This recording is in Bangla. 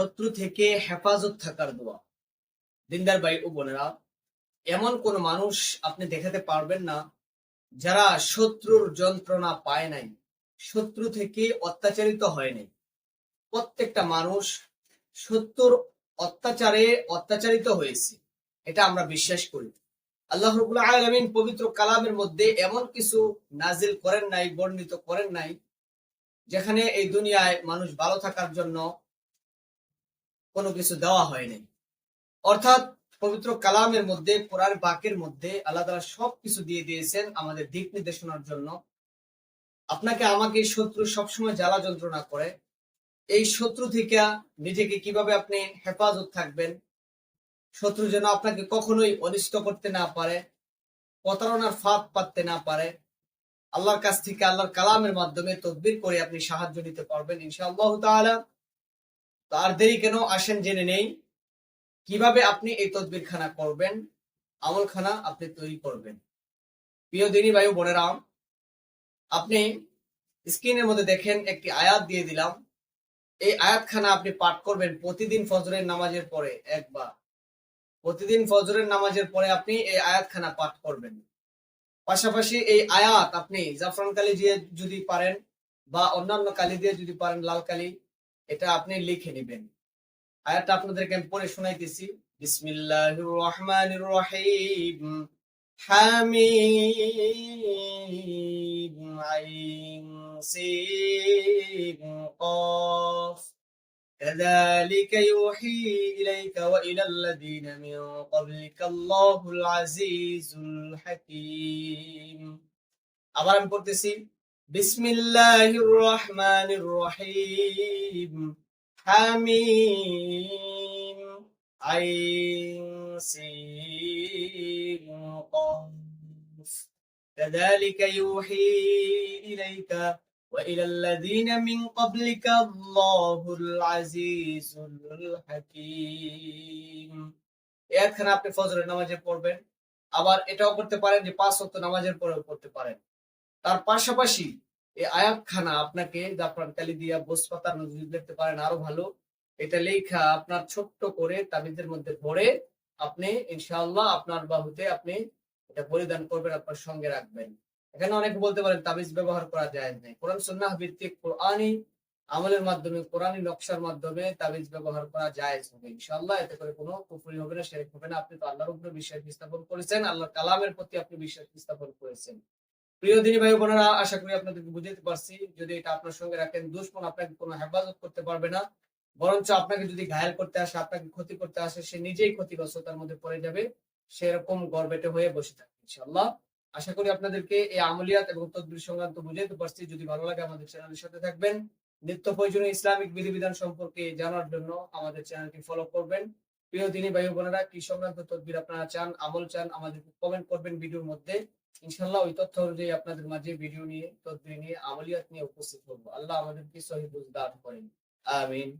শত্রু থেকে হেফাজত থাকার দোয়া। দিনদার ভাই ও বোনেরা, এমন কোন মানুষ আপনি দেখাতে পারবেন না যারা শত্রুর যন্ত্রণা পায় নাই, শত্রু থেকে অত্যাচারিত হয় নাই। প্রত্যেকটা মানুষ শত্রুর অত্যাচারে অত্যাচারিত হয়েছে, এটা আমরা বিশ্বাস করি। আল্লাহ রবুল্লাহ আলমিন পবিত্র কালামের মধ্যে এমন কিছু নাজিল করেন নাই, বর্ণিত করেন নাই, যেখানে এই দুনিয়ায় মানুষ ভালো থাকার জন্য কোনো কিছু দেওয়া হয়নি। অর্থাৎ পবিত্র কালামের মধ্যে, কোরআন বাকের মধ্যে আল্লাহ তালা সব কিছু দিয়ে দিয়েছেন আমাদের দিক নির্দেশনার জন্য। আপনাকে আমাকে শত্রু সবসময় জ্বালা যন্ত্রণা করে। এই শত্রু থেকে নিজেকে কীভাবে আপনি হেফাজত থাকবেন? শত্রু যেন আপনাকে কখনোই অনিষ্ট করতে না পারে, প্রতারণার ফাঁদ পাততে না পারে। আল্লাহর কাছ থেকে, আল্লাহর কালামের মাধ্যমে তদবির করে আপনি সাহায্য নিতে পারবেন ইনশাআল্লাহ তাআলা। তো আর দেরি কেন আসেন জেনে নেই। কীভাবে আপনি এই তদবির খানা করবেন? আমলখানা আপনি তৈরি করবেন। প্রিয় দিনী বায়ু বোনেরা, আপনি স্ক্রিনের মধ্যে দেখেন একটি আয়াত দিয়ে দিলাম। এই আয়াতখানা আপনি পাঠ করবেন প্রতিদিন ফজরের নামাজের পরে একবার। প্রতিদিন ফজরের নামাজের পরে আপনি এই আয়াতখানা পাঠ করবেন। পাশাপাশি এই আয়াত আপনি জাফরান কালি দিয়ে যদি পারেন বা অন্যান্য কালি দিয়ে যদি পারেন, লাল কালি এটা আপনি লিখে নেবেন আয়াতটা আপনাদেরকে আমি পড়ে শোনাইতেছি বিসমিল্লাহির রহমানির রহিম হামিম আইন সিন قاف كذلك يوحي إليك وإلى الذين من قبلك الله العزيز الحكيم আবার আমি পড়তেছি বিসমিল্লাহির রহমানির রহিম حميم عين سين قاف كذلك يوحي إليك وإلى الذين من قبلك الله العزيز الحكيم এখানে আপনি ফজরের নামাজে পড়বেন আবার এটাও করতে পারেন যে পাঁচ ওয়াক্ত নামাজের পরেও পড়তে পারেন তার পাশাপাশি এই আয়াতখানা আপনাকে জাফরান কালি দিয়া বোস পাতার যদি দেখতে পারেন, আরও ভালো। এটা লেখা আপনার ছোট্ট করে তাবিজের মধ্যে পড়ে আপনি ইনশাআল্লাহ আপনার বাহুতে আপনি এটা পরিধান করবেন, আপনার সঙ্গে রাখবেন। এখানে অনেকে বলতে পারেন তাবিজ ব্যবহার করা যায় নাই। কোরআন সুন্নাহ ভিত্তিক কোরআনই আমলের মাধ্যমে, কোরআনই নকশার মাধ্যমে তাবিজ ব্যবহার করা যায় হবে ইনশাআল্লাহ। এতে করে কোনো কুফরি হবে না, শেরেক হবে না। আপনি তো আল্লাহর উপরে বিশ্বাস স্থাপন করেছেন, আল্লাহর কালামের প্রতি আপনি বিশ্বাস স্থাপন করেছেন। প্রিয় দিনী ভাই বোনেরা, আশা করি আপনাদেরকে পারছি, যদি এটা আপনার সঙ্গে রাখেন দুশ্মন আপনাকে কোনো হেফাজত করতে পারবে না, বরঞ্চ আপনাকে যদি ঘায়াল করতে আসে, আপনাকে ক্ষতি করতে আসে, সে নিজেই মধ্যে পড়ে যাবে, সেরকম গর্বেটে হয়ে বসে থাকে, ইনশাআল্লাহ। আশা করি আপনাদেরকে এই আমলিয়াত এবং সংক্রান্ত পারছি, যদি ভালো লাগে আমাদের চ্যানেলের সাথে থাকবেন। নিত্য প্রয়োজনীয় ইসলামিক বিধিবিধান সম্পর্কে জানার জন্য আমাদের চ্যানেলটি ফলো করবেন। প্রিয় দিনী ভাই বোনেরা কি সংক্রান্ত তদবির আপনারা চান, আমল চান, আমাদের কমেন্ট করবেন ভিডিওর মধ্যে। ইনশাল্লাহ ওই তথ্য অনুযায়ী আপনাদের মাঝে ভিডিও নিয়ে, তদবির নিয়ে, আমলিয়াত নিয়ে উপস্থিত হব। আল্লাহ আমাদেরকে সহি বুঝদার করেন। আমিন।